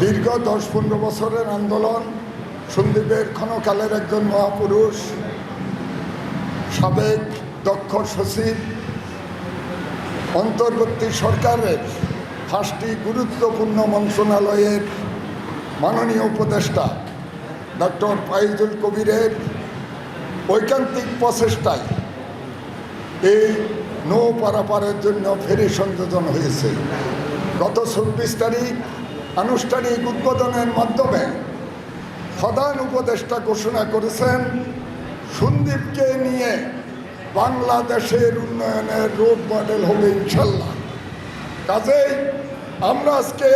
দীর্ঘ দশ পনেরো বছরের আন্দোলন, সন্দীপের ক্ষণকালের একজন মহাপুরুষ, সাবেক দক্ষ সচিব, অন্তর্বর্তী সরকারের পাঁচটি গুরুত্বপূর্ণ মন্ত্রণালয়ের মাননীয় উপদেষ্টা ডক্টর ফাইজুল কবিরের ঐকান্তিক প্রচেষ্টায় এই নৌ পারাপারের জন্য ফেরি সংযোজন হয়েছে। গত চব্বিশ তারিখ আনুষ্ঠানিক উদ্বোধনের মাধ্যমে প্রধান উপদেষ্টা ঘোষণা করেছেন, সন্দীপকে নিয়ে বাংলাদেশের উন্নয়নের রোড মডেল হবে ইনশাল্লাহ। কাজেই আমরা আজকে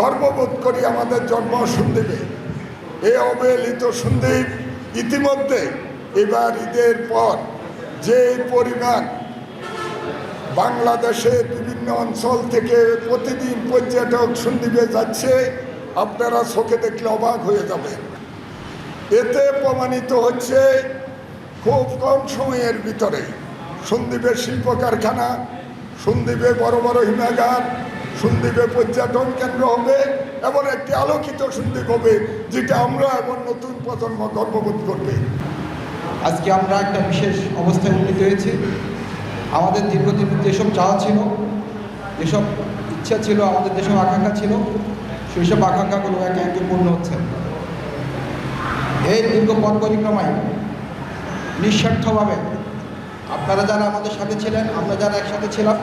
গর্ববোধ করি আমাদের জন্ম সন্দীপে। এ অবহেলিত সন্দীপ ইতিমধ্যে এবার ঈদের পর যে পরিমাণ বাংলাদেশের বিভিন্ন অঞ্চল থেকে প্রতিদিন পর্যটক সন্দীপে যাচ্ছে। আপনারা চোখে দেখলে অবাক হয়ে যাবেন। এতে প্রমাণিত হচ্ছে খুব কম সময়ের ভিতরে সন্দীপের শিল্প কারখানা সন্দীপে বড় বড় হিমাগার সন্দীপে পর্যটন কেন্দ্র হবে এবং একটি আলোকিত সন্দীপ হবে, যেটা আমরা এবং নতুন প্রজন্ম গর্ববোধ করবে। আজকে আমরা একটা বিশেষ অবস্থায় উন্নীত হয়েছি। আমাদের দীর্ঘদিন যেসব চাওয়া ছিল, যেসব ইচ্ছা ছিল, আমাদের যেসব আকাঙ্ক্ষা ছিল সেই সব আকাঙ্ক্ষাগুলো একে একে পূর্ণ হচ্ছে। এই দীর্ঘ পথ পরিক্রমায় নিঃস্বার্থভাবে আপনারা যারা আমাদের সাথে ছিলেন, আমরা যারা একসাথে ছিলাম,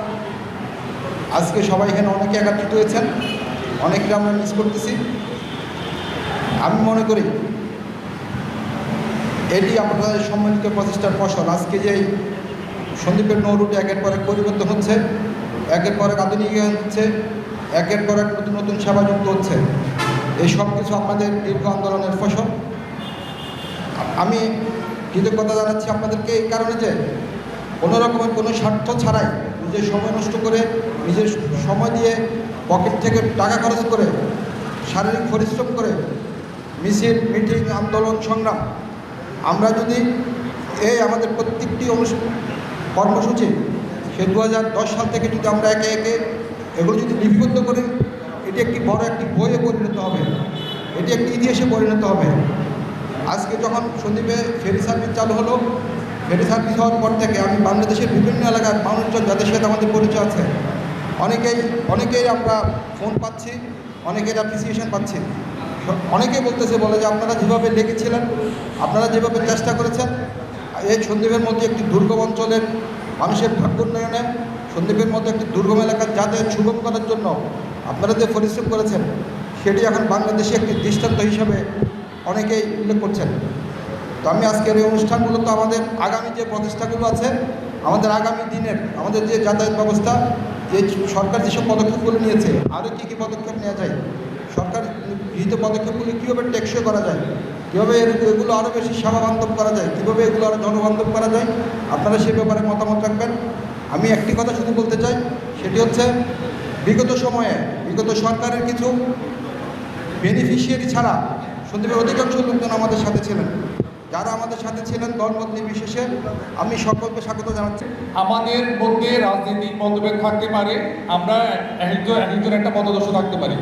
আজকে সবাই এখানে অনেকে একাত্রিত হয়েছেন, অনেককে আমরা মিস করতেছি। আমি মনে করি এটি আপনাদের সম্মানিত প্রচেষ্টার ফসল। আজকে যে সন্দীপের নৌ রুটে একের পর এক পরিবর্তন হচ্ছে, একের পর এক আধুনিকায়ন হচ্ছে, একের পর এক নতুন নতুন সেবা যুক্ত হচ্ছে। এই সব কিছু আপনাদের দীর্ঘ আন্দোলনের ফসল। আমি কৃতজ্ঞতা জানাচ্ছি আপনাদেরকে এই কারণে যে কোনো রকমের কোনো স্বার্থ ছাড়াই নিজের সময় নষ্ট করে, নিজের সময় দিয়ে পকেট থেকে টাকা খরচ করে, শারীরিক পরিশ্রম করে মিছিল, মিটিং, আন্দোলন, সংগ্রাম, আমরা যদি এই আমাদের প্রত্যেকটি অনুষ কর্মসূচি, সে দু হাজার দশ সাল থেকে যদি আমরা একে একে এগুলো যদি লিপিবদ্ধ করি, এটি একটি বড় একটি বইয়ে পরিণত হবে। এটি একটি ইতিহাসে পরিণত হবে। আজকে যখন সন্দীপে ফেরি সার্ভিস চালু হলো, ফেরি সার্ভিস হওয়ার পর থেকে আমি বাংলাদেশের বিভিন্ন এলাকার মানুষজন যাদের সাথে আমাদের পরিচয় আছে, অনেকেই অনেকেই আমরা ফোন পাচ্ছি, অনেকের অ্যাপ্রিসিয়েশন পাচ্ছি। অনেকেই বলতেছে, বলে যে আপনারা যেভাবে লেগেছিলেন, আপনারা যেভাবে চেষ্টা করেছেন এই সন্দীপের মধ্যে একটি দুর্গম অঞ্চলের মানুষের ভাগ্য উন্নয়নে সন্দীপের মধ্যে একটি দুর্গম এলাকার যাদের সুগম করার জন্য আপনারা যে পরিশ্রম করেছেন, সেটি এখন বাংলাদেশে একটি দৃষ্টান্ত হিসাবে অনেকেই উল্লেখ করছেন। তো আমি আজকের এই অনুষ্ঠান মূলত আমাদের আগামী যে প্রচেষ্টাগুলো আছে, আমাদের আগামী দিনের আমাদের যে যাতায়াত ব্যবস্থা, যে সরকার যেসব পদক্ষেপগুলো নিয়েছে, আরও কী কী পদক্ষেপ নেওয়া যায়, সরকার গৃহীত পদক্ষেপগুলি কীভাবে টেকসই করা যায় কীভাবে এগুলো আরও বেশি সেবা বান্ধব করা যায়? কীভাবে এগুলো আরও জনবান্ধব করা যায়? আপনারা সে ব্যাপারে মতামত রাখবেন। আমি একটি কথা শুধু বলতে চাই, সেটি হচ্ছে বিগত সময়ে বিগত সরকারের কিছু বেনিফিশিয়ারি ছাড়া সন্দীপের অধিকাংশ লোকজন আমাদের সাথে ছিলেন। যারা আমাদের সাথে ছিলেন দলমত নির্বিশেষে আমি সকলকে স্বাগত জানাচ্ছি। আমাদের মধ্যে রাজনৈতিক মতভেদ থাকতে পারে। আমরা একজন একজন একটা মতাদর্শ থাকতে পারি।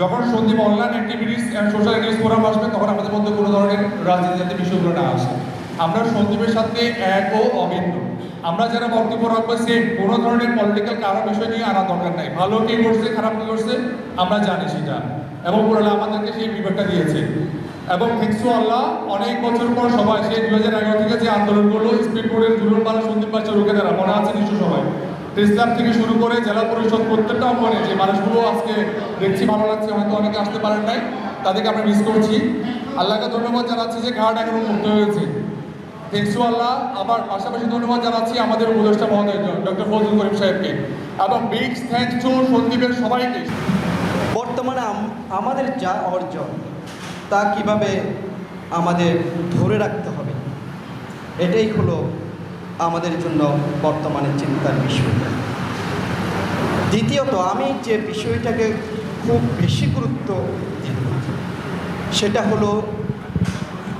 যখন Sandip online activities and social activities forum আসবে, তখন আমাদের মধ্যে কোনো ধরনের রাজনীতি বিষয়গুলো না আসে আমরা সন্দীপের সাথে এক ও অভিন্ন। আমরা যারা বক্তব্য রাখব সেম কোনো ধরনের পলিটিক্যাল কারও বিষয় নিয়ে আনা দরকার নাই। ভালো কি করছে, খারাপ কি করছে, আমরা জানি সেটা। এবং পুরালা আমাদেরকে সেই বিবেকটা দিয়েছে। এবং থ্যাংকসু আল্লাহ অনেক বছর পর সবাই সেই দু হাজার এগারো থেকে যে আন্দোলনগুলো স্পিড বোর্ডের জুলুর পালা সন্দীপ রুখে দেওয়া মনে আছে নিশ্চয় সবাই। ইসলাম থেকে শুরু করে জেলা পরিষদ প্রত্যেকটা অঙ্গনে যে মানুষগুলো আজকে দেখছি, ভালো লাগছে, হয়তো অনেকে আসতে পারেন নাই, তাদেরকে আমরা মিস করছি। আল্লাহকে ধন্যবাদ জানাচ্ছি যে ঘাট এখন মুক্ত হয়েছে। থ্যাংকসু আল্লাহ আবার পাশাপাশি ধন্যবাদ জানাচ্ছি আমাদের উপদেষ্টা মহোদয় ডক্টর ফজল করিম সাহেবকে। এবং বিগ থ্যাংকস টু সন্দীপের সবাইকে। বর্তমানে আমাদের যা অর্জন, তা কীভাবে আমাদের ধরে রাখতে হবে, এটাই হলো আমাদের জন্য বর্তমানে চিন্তার বিষয়। দ্বিতীয়ত, আমি যে বিষয়টাকে খুব বেশি গুরুত্ব দিব সেটা হলো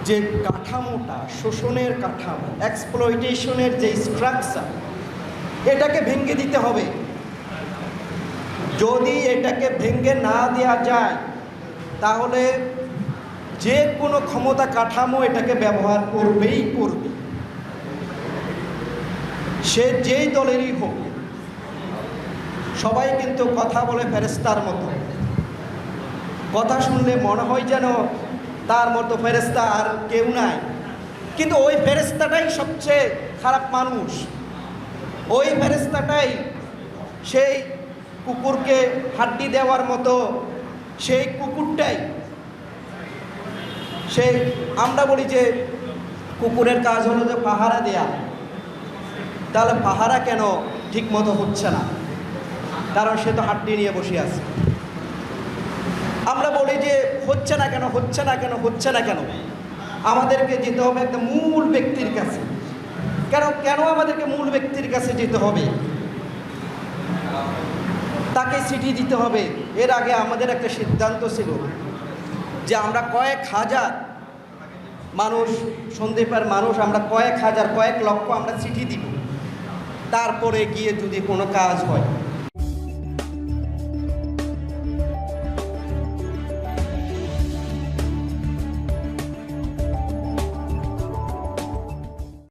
যে কাঠামোটা, শোষণের কাঠামো এক্সপ্লয়টেশনের যে স্ট্রাকচার এটাকে ভেঙে দিতে হবে। যদি এটাকে ভেঙে না দেওয়া যায়, তাহলে যে কোনো ক্ষমতা কাঠামো এটাকে ব্যবহার করবেই করবে। সে যেই দলেরই হোক, সবাই কিন্তু কথা বলে ফেরেস্তার মতো। কথা শুনলে মনে হয় যেন তার মতো ফেরেস্তা আর কেউ নাই। কিন্তু ওই ফেরেস্তাটাই সবচেয়ে খারাপ মানুষ। ওই ফেরেস্তাটাই সেই কুকুরকে হাড্ডি দেওয়ার মতো সেই কুকুরটাই। সেই, আমরা বলি যে কুকুরের কাজ হলো যে পাহারা দেয়া। তাহলে পাহারা কেন ঠিক মতো হচ্ছে না? কারণ সে তো হাড্ডি নিয়ে বসে আছে। আমরা বলি যে হচ্ছে না কেন, হচ্ছে না কেন, হচ্ছে না কেন? আমাদেরকে যেতে হবে একটা মূল ব্যক্তির কাছে। কেন কেন আমাদেরকে মূল ব্যক্তির কাছে যেতে হবে? তাকে চিঠি দিতে হবে। এর আগে আমাদের একটা সিদ্ধান্ত ছিল যে আমরা কয়েক হাজার মানুষ সন্দীপের মানুষ, আমরা কয়েক হাজার, কয়েক লক্ষ আমরা চিঠি দিব। তারপরে গিয়ে যদি কোনো কাজ হয়